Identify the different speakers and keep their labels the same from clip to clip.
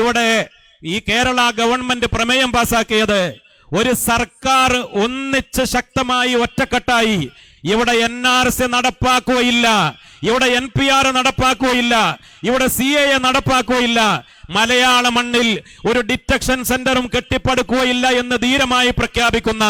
Speaker 1: ഇവിടെ ഈ കേരള ഗവൺമെന്റ് പ്രമേയം പാസാക്കിയത് ഒരു സർക്കാർ ഒന്നിച്ച് ശക്തമായി ഒറ്റക്കെട്ടായി. ഇവിടെ എൻ ആർ സി നടപ്പാക്കുകയില്ല. ഇവിടെ എൻ പി ആർ നടപ്പാക്കുകയില്ല. ഇവിടെ സി എ നടപ്പാക്കുകയില്ല. മലയാള മണ്ണിൽ ഒരു ഡിറ്റക്ഷൻ സെന്ററും കെട്ടിപ്പടുക്കുകയില്ല എന്ന് ധീരമായി പ്രഖ്യാപിക്കുന്ന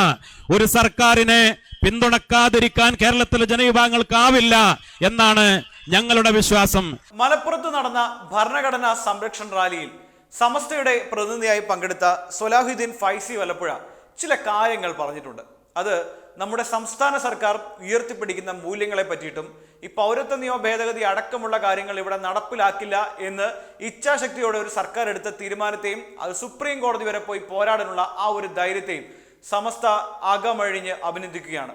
Speaker 1: ഒരു സർക്കാരിനെ പിന്തുണക്കാതിരിക്കാൻ കേരളത്തിലെ ജനവിഭാഗങ്ങൾക്കാവില്ല എന്നാണ് ഞങ്ങളുടെ വിശ്വാസം.
Speaker 2: മലപ്പുറത്ത് നടന്ന ഭരണഘടനാ സംരക്ഷണ റാലിയിൽ സമസ്തയുടെ പ്രതിനിധിയായി പങ്കെടുത്ത സൊലാഹുദ്ദീൻ ഫൈസി വലപ്പുഴ ചില കാര്യങ്ങൾ പറഞ്ഞിട്ടുണ്ട്. അത് നമ്മുടെ സംസ്ഥാന സർക്കാർ ഉയർത്തിപ്പിടിക്കുന്ന മൂല്യങ്ങളെ പറ്റിയിട്ടും ഈ പൗരത്വ നിയമ ഭേദഗതി അടക്കമുള്ള കാര്യങ്ങൾ ഇവിടെ നടപ്പിലാക്കില്ല എന്ന് ഇച്ഛാശക്തിയോടെ ഒരു സർക്കാർ എടുത്ത തീരുമാനത്തെയും അത് സുപ്രീം കോടതി വരെ പോയി പോരാടാനുള്ള ആ ഒരു ധൈര്യത്തെയും സമസ്ത അകമഴിഞ്ഞ് അഭിനന്ദിക്കുകയാണ്.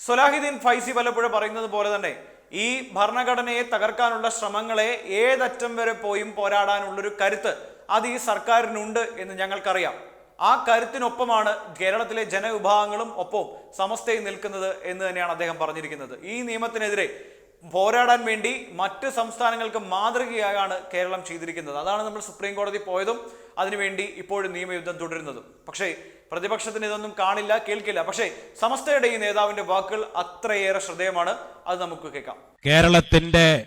Speaker 2: സൊലാഹിദ്ദീൻ ഫൈസി വല്ലപ്പുഴ പറയുന്നത് പോലെ തന്നെ ഈ ഭരണഘടനയെ തകർക്കാനുള്ള ശ്രമങ്ങളെ ഏതറ്റം വരെ പോയും പോരാടാനുള്ളൊരു കരുത്ത് അത് ഈ സർക്കാരിനുണ്ട് എന്ന് ഞങ്ങൾക്കറിയാം. ആ കരുത്തിനൊപ്പമാണ് കേരളത്തിലെ ജനവിഭാഗങ്ങളും ഒപ്പം സമസ്തയും നിൽക്കുന്നത് എന്ന് തന്നെയാണ് അദ്ദേഹം പറഞ്ഞിരിക്കുന്നത്. ഈ നിയമത്തിനെതിരെ പോരാടാൻ വേണ്ടി മറ്റ് സംസ്ഥാനങ്ങൾക്ക് മാതൃകയാണ് കേരളം ചെയ്തിരിക്കുന്നത്. അതാണ് നമ്മൾ സുപ്രീം കോടതി പോയതും അതിനുവേണ്ടി ഇപ്പോഴും നിയമയുദ്ധം തുടരുന്നതും. പക്ഷേ പ്രതിപക്ഷത്തിന് ഇതൊന്നും കാണില്ല കേൾക്കില്ല. പക്ഷേ സമസ്തയുടെ ഈ നേതാവിന്റെ വാക്കുകൾ അത്രയേറെ ശ്രദ്ധേയമാണ്. അത് നമുക്ക് കേൾക്കാം.
Speaker 1: കേരളത്തിന്റെ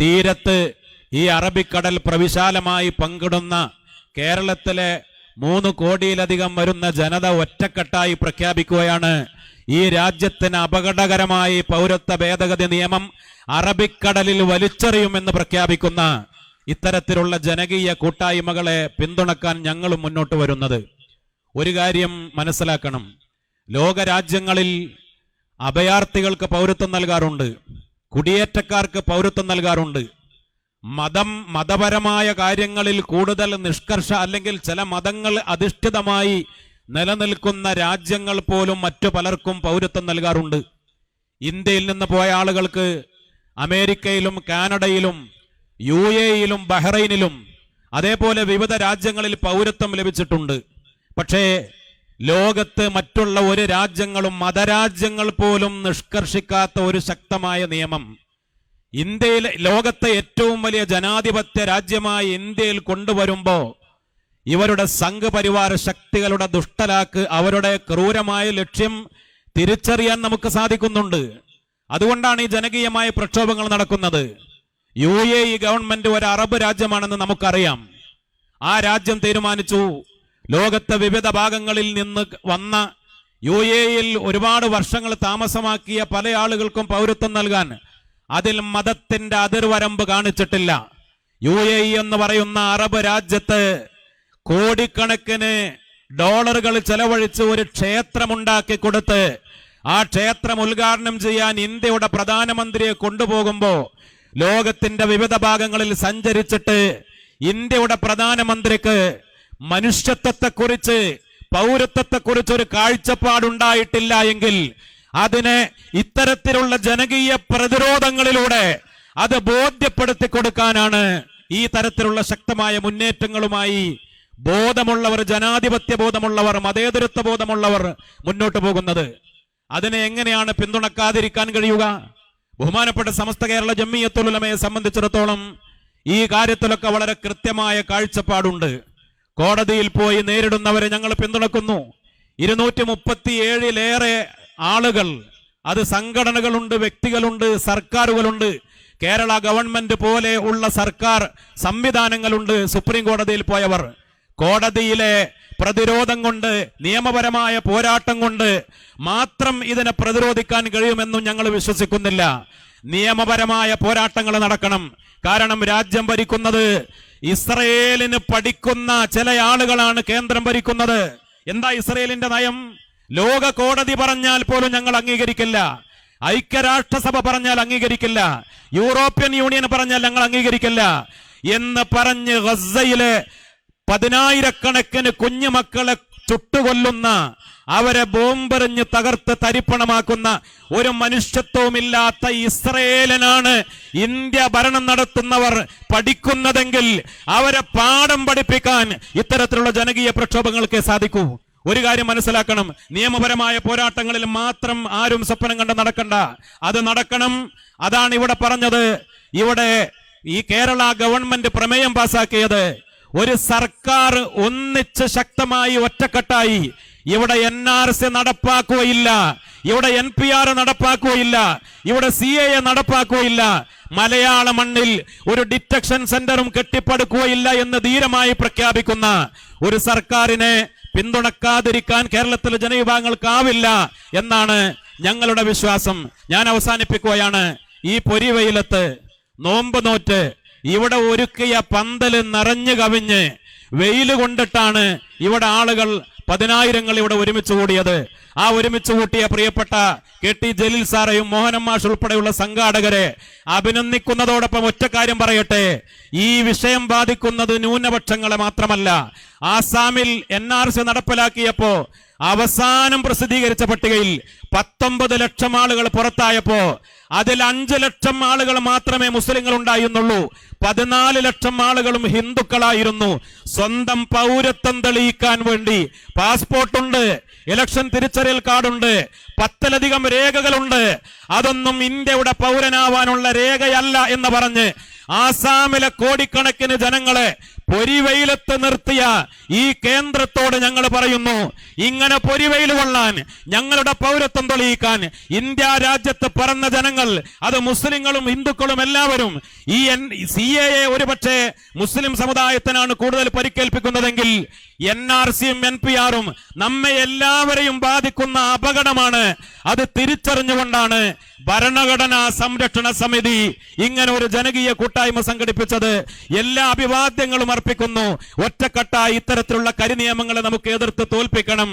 Speaker 1: തീരത്ത് ഈ അറബിക്കടൽ പ്രവിശാലമായി പങ്കിടുന്ന കേരളത്തിലെ മൂന്ന് കോടിയിലധികം വരുന്ന ജനത ഒറ്റക്കെട്ടായി പ്രഖ്യാപിക്കുകയാണ് ഈ രാജ്യത്തിന് അപകടകരമായി പൗരത്വ ഭേദഗതി നിയമം അറബിക്കടലിൽ വലിച്ചെറിയുമെന്ന് പ്രഖ്യാപിക്കുന്ന ഇത്തരത്തിലുള്ള ജനകീയ കൂട്ടായ്മകളെ പിന്തുണക്കാൻ ഞങ്ങളും മുന്നോട്ട് വരുന്നത്. ഒരു കാര്യം മനസ്സിലാക്കണം. ലോകരാജ്യങ്ങളിൽ അഭയാർത്ഥികൾക്ക് പൗരത്വം നൽകാറുണ്ട്. കുടിയേറ്റക്കാർക്ക് പൗരത്വം നൽകാറുണ്ട്. മതം മതപരമായ കാര്യങ്ങളിൽ കൂടുതൽ നിഷ്കർഷ അല്ലെങ്കിൽ ചില മതങ്ങൾ അധിഷ്ഠിതമായി നിലനിൽക്കുന്ന രാജ്യങ്ങൾ പോലും മറ്റു പലർക്കും പൗരത്വം നൽകാറുണ്ട്. ഇന്ത്യയിൽ നിന്ന് പോയ ആളുകൾക്ക് അമേരിക്കയിലും കാനഡയിലും യു എയിലും ബഹ്റൈനിലും അതേപോലെ വിവിധ രാജ്യങ്ങളിൽ പൗരത്വം ലഭിച്ചിട്ടുണ്ട്. പക്ഷേ ലോകത്ത് മറ്റുള്ള ഒരു രാജ്യങ്ങളും മതരാജ്യങ്ങൾ പോലും നിഷ്കർഷിക്കാത്ത ഒരു ശക്തമായ നിയമം. ഇന്ത്യയിലെ ലോകത്തെ ഏറ്റവും വലിയ ജനാധിപത്യ രാജ്യമായി ഇന്ത്യയിൽ കൊണ്ടുവരുമ്പോ ഇവരുടെ സംഘപരിവാര ശക്തികളുടെ ദുഷ്ടലാക്ക് അവരുടെ ക്രൂരമായ ലക്ഷ്യം തിരിച്ചറിയാൻ നമുക്ക് സാധിക്കുന്നുണ്ട്. അതുകൊണ്ടാണ് ഈ ജനകീയമായ പ്രക്ഷോഭങ്ങൾ നടക്കുന്നത്. യു എ ഇ ഗവൺമെന്റ് ഒരു അറബ് രാജ്യമാണെന്ന് നമുക്കറിയാം. ആ രാജ്യം തീരുമാനിച്ചു. ലോകത്തെ വിവിധ ഭാഗങ്ങളിൽ നിന്ന് വന്ന യു എയിൽ ഒരുപാട് വർഷങ്ങൾ താമസമാക്കിയ പല ആളുകൾക്കും പൗരത്വം നൽകാൻ അതിൽ മതത്തിന്റെ അതിർവരമ്പ് കാണിച്ചിട്ടില്ല. യു എ എന്ന് പറയുന്ന അറബ് രാജ്യത്ത് കോടിക്കണക്കിന് ഡോളറുകൾ ചെലവഴിച്ച് ഒരു ക്ഷേത്രമുണ്ടാക്കി കൊടുത്ത് ആ ക്ഷേത്രം ഉദ്ഘാടനം ചെയ്യാൻ ഇന്ത്യയുടെ പ്രധാനമന്ത്രിയെ കൊണ്ടുപോകുമ്പോ ലോകത്തിന്റെ വിവിധ ഭാഗങ്ങളിൽ സഞ്ചരിച്ചിട്ട് ഇന്ത്യയുടെ പ്രധാനമന്ത്രിക്ക് മനുഷ്യത്വത്തെക്കുറിച്ച് പൗരത്വത്തെക്കുറിച്ച് ഒരു കാഴ്ചപ്പാടുണ്ടായിട്ടില്ല എങ്കിൽ അതിനെ ഇത്തരത്തിലുള്ള ജനകീയ പ്രതിരോധങ്ങളിലൂടെ അത് ബോധ്യപ്പെടുത്തി കൊടുക്കാനാണ് ഈ തരത്തിലുള്ള ശക്തമായ മുന്നേറ്റങ്ങളുമായി ബോധമുള്ളവർ ജനാധിപത്യ ബോധമുള്ളവർ മതേതരത്വ ബോധമുള്ളവർ മുന്നോട്ട് പോകുന്നത്. അതിനെ എങ്ങനെയാണ് പിന്തുണക്കാതിരിക്കാൻ കഴിയുക? ബഹുമാനപ്പെട്ട സമസ്ത കേരള ജമ്മിയത്തുലമയെ സംബന്ധിച്ചിടത്തോളം ഈ കാര്യത്തിലൊക്കെ വളരെ കൃത്യമായ കാഴ്ചപ്പാടുണ്ട്. കോടതിയിൽ പോയി നേരിടുന്നവരെ ഞങ്ങൾ പിന്തുണക്കുന്നു. ഇരുന്നൂറ്റി മുപ്പത്തിയേഴിലേറെ ആളുകൾ അത് സംഘടനകളുണ്ട് വ്യക്തികളുണ്ട് സർക്കാരുകളുണ്ട്. കേരള ഗവൺമെന്റ് പോലെ ഉള്ള സർക്കാർ സംവിധാനങ്ങളുണ്ട് സുപ്രീം കോടതിയിൽ പോയവർ. കോടതിയിലെ പ്രതിരോധം കൊണ്ട് നിയമപരമായ പോരാട്ടം കൊണ്ട് മാത്രം ഇതിനെ പ്രതിരോധിക്കാൻ കഴിയുമെന്നും ഞങ്ങൾ വിശ്വസിക്കുന്നില്ല. നിയമപരമായ പോരാട്ടങ്ങൾ നടക്കണം. കാരണം രാജ്യം ഭരിക്കുന്നത് ഇസ്രയേലിന് പഠിക്കുന്ന ചില ആളുകളാണ് കേന്ദ്രം ഭരിക്കുന്നത്. എന്താ ഇസ്രയേലിന്റെ നയം? ലോക കോടതി പറഞ്ഞാൽ പോലും ഞങ്ങൾ അംഗീകരിക്കില്ല. ഐക്യരാഷ്ട്രസഭ പറഞ്ഞാൽ അംഗീകരിക്കില്ല. യൂറോപ്യൻ യൂണിയൻ പറഞ്ഞാൽ ഞങ്ങൾ അംഗീകരിക്കില്ല. എന്ന് പറഞ്ഞ് ഗസയിലെ പതിനായിരക്കണക്കിന് കുഞ്ഞുമക്കളെ ചുട്ടുകൊല്ലുന്ന അവരെ ബോംബെറിഞ്ഞ് തകർത്ത് തരിപ്പണമാക്കുന്ന ഒരു മനുഷ്യത്വമില്ലാത്ത ഇസ്രയേലനാണ് ഇന്ത്യ ഭരണം നടത്തുന്നവർ പഠിക്കുന്നതെങ്കിൽ അവരെ പാഠം പഠിപ്പിക്കാൻ ഇത്തരത്തിലുള്ള ജനകീയ പ്രക്ഷോഭങ്ങൾക്ക് സാധിക്കൂ. ഒരു കാര്യം മനസ്സിലാക്കണം. നിയമപരമായ പോരാട്ടങ്ങളിൽ മാത്രം ആരും സ്വപ്നം കണ്ട് നടക്കണ്ട. അത് നടക്കണം. അതാണ് ഇവിടെ പറഞ്ഞത്. ഇവിടെ ഈ കേരള ഗവൺമെന്റ് പ്രമേയം പാസാക്കിയത്. ഒരു സർക്കാർ ഒന്നിച്ച് ശക്തമായി ഒറ്റക്കെട്ടായി ഇവിടെ എൻ ആർ സി നടപ്പാക്കുകയില്ല ഇവിടെ എൻ പി ആർ നടപ്പാക്കുകയില്ല ഇവിടെ സി എ നടപ്പാക്കുകയില്ല. മലയാള മണ്ണിൽ ഒരു ഡിറ്റക്ഷൻ സെന്ററും കെട്ടിപ്പടുക്കുകയില്ല എന്ന് ധീരമായി പ്രഖ്യാപിക്കുന്ന ഒരു സർക്കാരിനെ പിന്തുണക്കാതിരിക്കാൻ കേരളത്തിലെ ജനവിഭാഗങ്ങൾക്കാവില്ല എന്നാണ് ഞങ്ങളുടെ വിശ്വാസം. ഞാൻ അവസാനിപ്പിക്കുകയാണ്. ഈ പൊരിവെയിലത്ത് നോമ്പ് നോറ്റ് ഇവിടെ ഒരുക്കിയ പന്തൽ നിറഞ്ഞു കവിഞ്ഞ് വെയിൽ കൊണ്ടിട്ടാണ് ഇവിടെ ആളുകൾ പതിനായിരങ്ങൾ ഇവിടെ ഒരുമിച്ച് കൂടിയത്. ആ ഒരുമിച്ച് കൂട്ടിയ പ്രിയപ്പെട്ട കെ ടി ജലീൽ സാറേയും മോഹനം മാഷ് ഉൾപ്പെടെയുള്ള സംഘാടകരെ അഭിനന്ദിക്കുന്നതോടൊപ്പം ഒറ്റ കാര്യം പറയട്ടെ. ഈ വിഷയം ബാധിക്കുന്നത് ന്യൂനപക്ഷങ്ങളെ മാത്രമല്ല. ആസാമിൽ എൻ ആർ സി നടപ്പിലാക്കിയപ്പോ അവസാനം പ്രസിദ്ധീകരിച്ച പട്ടികയിൽ പത്തൊമ്പത് ലക്ഷം ആളുകൾ പുറത്തായപ്പോ അതിൽ അഞ്ച് ലക്ഷം ആളുകൾ മാത്രമേ മുസ്ലിങ്ങൾ ഉണ്ടായിരുന്നുള്ളൂ. പതിനാല് ലക്ഷം ആളുകളും ഹിന്ദുക്കളായിരുന്നു. സ്വന്തം പൗരത്വം തെളിയിക്കാൻ വേണ്ടി പാസ്പോർട്ടുണ്ട്. ഇലക്ഷൻ തിരിച്ചറിയൽ കാർഡുണ്ട് പത്തിലധികം രേഖകളുണ്ട്. അതൊന്നും ഇന്ത്യയുടെ പൗരനാവാനുള്ള രേഖയല്ല എന്ന് പറഞ്ഞ് ആസാമിലെ കോടിക്കണക്കിന് ജനങ്ങളെ പൊരിവെയിലത്ത് നിർത്തിയ ഈ കേന്ദ്രത്തോട് ഞങ്ങൾ പറയുന്നു ഇങ്ങനെ പൊരിവെയിൽ കൊള്ളാൻ ഞങ്ങളുടെ പൗരത്വം തെളിയിക്കാൻ ഇന്ത്യ രാജ്യത്ത് പറന്ന ജനങ്ങൾ അത് മുസ്ലിങ്ങളും ഹിന്ദുക്കളും എല്ലാവരും ഈ സി എ ഒരുപക്ഷെ മുസ്ലിം സമുദായത്തിനാണ് കൂടുതൽ പരിക്കേൽപ്പിക്കുന്നതെങ്കിൽ എൻ ആർ സിയും എൻ പി ആറും നമ്മെ എല്ലാവരെയും ബാധിക്കുന്ന അപകടമാണ്. അത് തിരിച്ചറിഞ്ഞുകൊണ്ടാണ് ഭരണഘടനാ സംരക്ഷണ സമിതി ഇങ്ങനെ ഒരു ജനകീയ കൂട്ടായ്മ സംഘടിപ്പിച്ചത്. എല്ലാ അഭിവാദ്യങ്ങളും അർപ്പിക്കുന്നു ഒറ്റക്കെട്ടായി ഇത്തരത്തിലുള്ള കരിനിയമങ്ങളെ നമുക്ക് എതിർത്ത് തോൽപ്പിക്കണം.